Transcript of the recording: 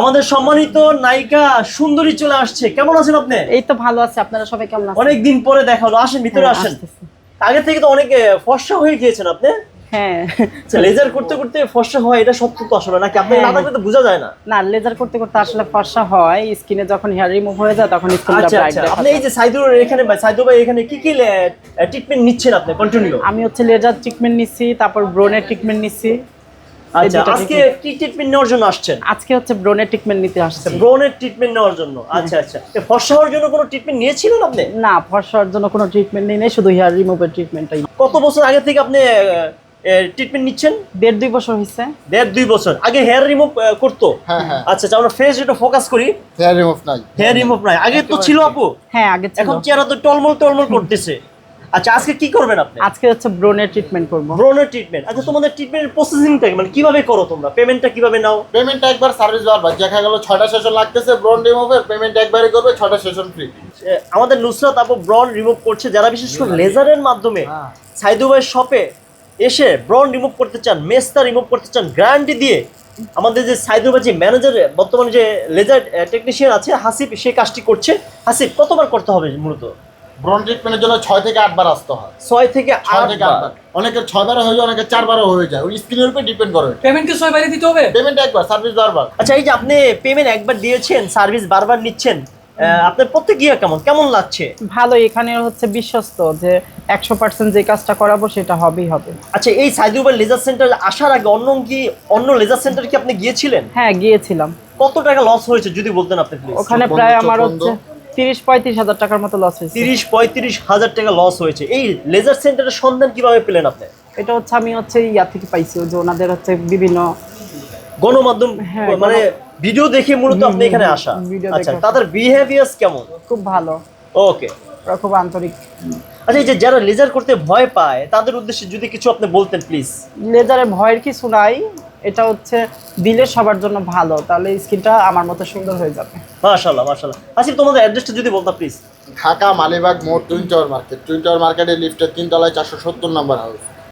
আমাদের সম্মানিত নায়িকা সুন্দরী চলে আসছে। কেমন আছেন আপনি? এই তো ভালো আছে আপনারা সবাই কেমন আছেন? অনেক দিন পরে দেখা হলো। আসেন ভিতরে হ্যাঁ, আসেন। আগে থেকে তো অনেক ফর্সা হয়ে গিয়েছেন আপনি। হ্যাঁ। লেজার করতে করতে ফর্সা হয় এটা সত্য তো আসলে নাকি আপনি হ্যাঁ। না থাকলে তো বোঝা যায় না। না লেজার করতে করতে আসলে ফর্সা হয় স্কিনে যখন হেয়ার রিমুভ হয়ে যায় তখন স্কিনটা আচ্ছা ব্রাইট আচ্ছা। আপনি এই যে সাইদুর এখানে বা সাইদু ভাই এখানে কি কি ট্রিটমেন্ট নিচ্ছেন আপনি? কন্টিনিউ আমি হচ্ছে লেজার ট্রিটমেন্ট নিচ্ছি তারপর ব্রোনের ট্রিটমেন্ট নিচ্ছি। আচ্ছা আজকে কি? ট্রিটমেন্ট নেওয়ার জন্য আসছেন? আজকে হচ্ছে ব্রোনের ট্রিটমেন্ট নিতে আসছি। ব্রনের ট্রিটমেন্ট নেওয়ার জন্য। আচ্ছা আচ্ছা। ফর্সা হওয়ার জন্য কোনো ট্রিটমেন্ট নিয়েছিলেন আপনি? না ফর্সার জন্য কোনো ট্রিটমেন্ট নেই নাই, শুধু হেয়ার রিমুভের ট্রিটমেন্টটাই কত বছর আগে থেকে আপনি ট্রিটমেন্ট নিচ্ছেন? দেড় দুই বছর হয়েছে দেড় দুই বছর। আগে হেয়ার রিমুভ করতো? হ্যাঁ হ্যাঁ। আচ্ছা আচ্ছা, আমরা ফেস একটু ফোকাস করি। হেয়ার রিমুভ নাই। হেয়ার রিমুভ নাই। আগে তো ছিল আপু। হ্যাঁ আগে এখন চেহারা তো টলমল টলমল করতেছে। আচ্ছা আজকে কি করবেন আপনি? আজকে হচ্ছে ব্রোনের ট্রিটমেন্ট করব। ব্রনের ট্রিটমেন্ট আচ্ছা তোমাদের ট্রিটমেন্টের প্রসেসিংটা মানে কীভাবে করো তোমরা? পেমেন্টটা কীভাবে নাও? পেমেন্টটা একবার সার্ভিস বারবার দেখা গেল ছয়টা সেশন লাগতেছে ব্রন রিমুভের পেমেন্ট একবারই করবে ছয়টা সেশন ফ্রি আমাদের নুসরাত আপু ব্রন রিমুভ করছে যারা বিশেষ করে লেজারের মাধ্যমে হ্যাঁ। সাইদু ভাইয়ের শপে এসে ব্রন রিমুভ করতে চান মেস্তা রিমুভ করতে চান গ্যারান্টি দিয়ে আমাদের যে সাইদু ভাই যে ম্যানেজার বর্তমানে যে লেজার টেকনিশিয়ান আছে হাসিফ সে কাজটি করছে। হাসিফ কতবার করতে হবে মূলত? ব্রন ট্রিটমেন্টের জন্য ছয় থেকে আটবার আসতে হয়। ছয় থেকে আট থেকে আটবার? অনেকের ছয়বারও হয়ে যায় অনেকের চারবারও হয়ে যায়। ওই স্ক্রিনের উপর ডিপেন্ড করে। পেমেন্ট কি ছয় বাইরে দিতে হবে? পেমেন্ট একবার সার্ভিস বারবার। আচ্ছা এই যে আপনি পেমেন্ট একবার দিয়েছেন সার্ভিস বারবার নিচ্ছেন আহ, আপনার প্রত্যেকিয়া কেমন? কেমন লাগছে? ভালো এখানে হচ্ছে বিশ্বস্ত যে একশো পার্সেন্ট যে কাজটা করাবো সেটা হবেই হবে। আচ্ছা এই সাইদুবার লেজার সেন্টার আসার আগে অন্য কি অন্য লেজার সেন্টার কি আপনি গিয়েছিলেন? হ্যাঁ গিয়েছিলাম। কত টাকা লস হয়েছে যদি বলতেন আপনি প্লিজ ওখানে প্রায় আমার হচ্ছে তিরিশ পঁয়ত্রিশ হাজার টাকার মতো লস হয়েছে। তিরিশ পঁয়ত্রিশ হাজার টাকা লস হয়েছে। এই লেজার সেন্টারের সন্ধান কীভাবে পেলেন আপনি? এটা হচ্ছে আমি হচ্ছে ইয়া থেকে পাইছি যে ওনাদের হচ্ছে বিভিন্ন গণমাধ্যম হ্যাঁ, মানে ভিডিও দেখে মূলত আপনি এখানে আসা। আচ্ছা তাদের বিহেভিয়ার্স কেমন? খুব ভালো। ওকে ওরা খুব আন্তরিক। আচ্ছা এই যে যারা লেজার করতে ভয় পায় তাদের উদ্দেশ্যে যদি কিছু আপনি বলতেন প্লিজ লেজারে ভয়ের কিছু নাই। এটা হচ্ছে দিলে সবার জন্য ভালো তাহলে স্কিনটা আমার মতো সুন্দর হয়ে যাবে। মাশাআল্লাহ মাশাআল্লাহ। আসিফ তোমাদের অ্যাড্রেসটা যদি বলতা প্লিজ ঢাকা মালিবাগ মোড় twin tower market. Twin tower মার্কেটের লিফটের তিনতলায় চারশো সত্তর নম্বর হাউস।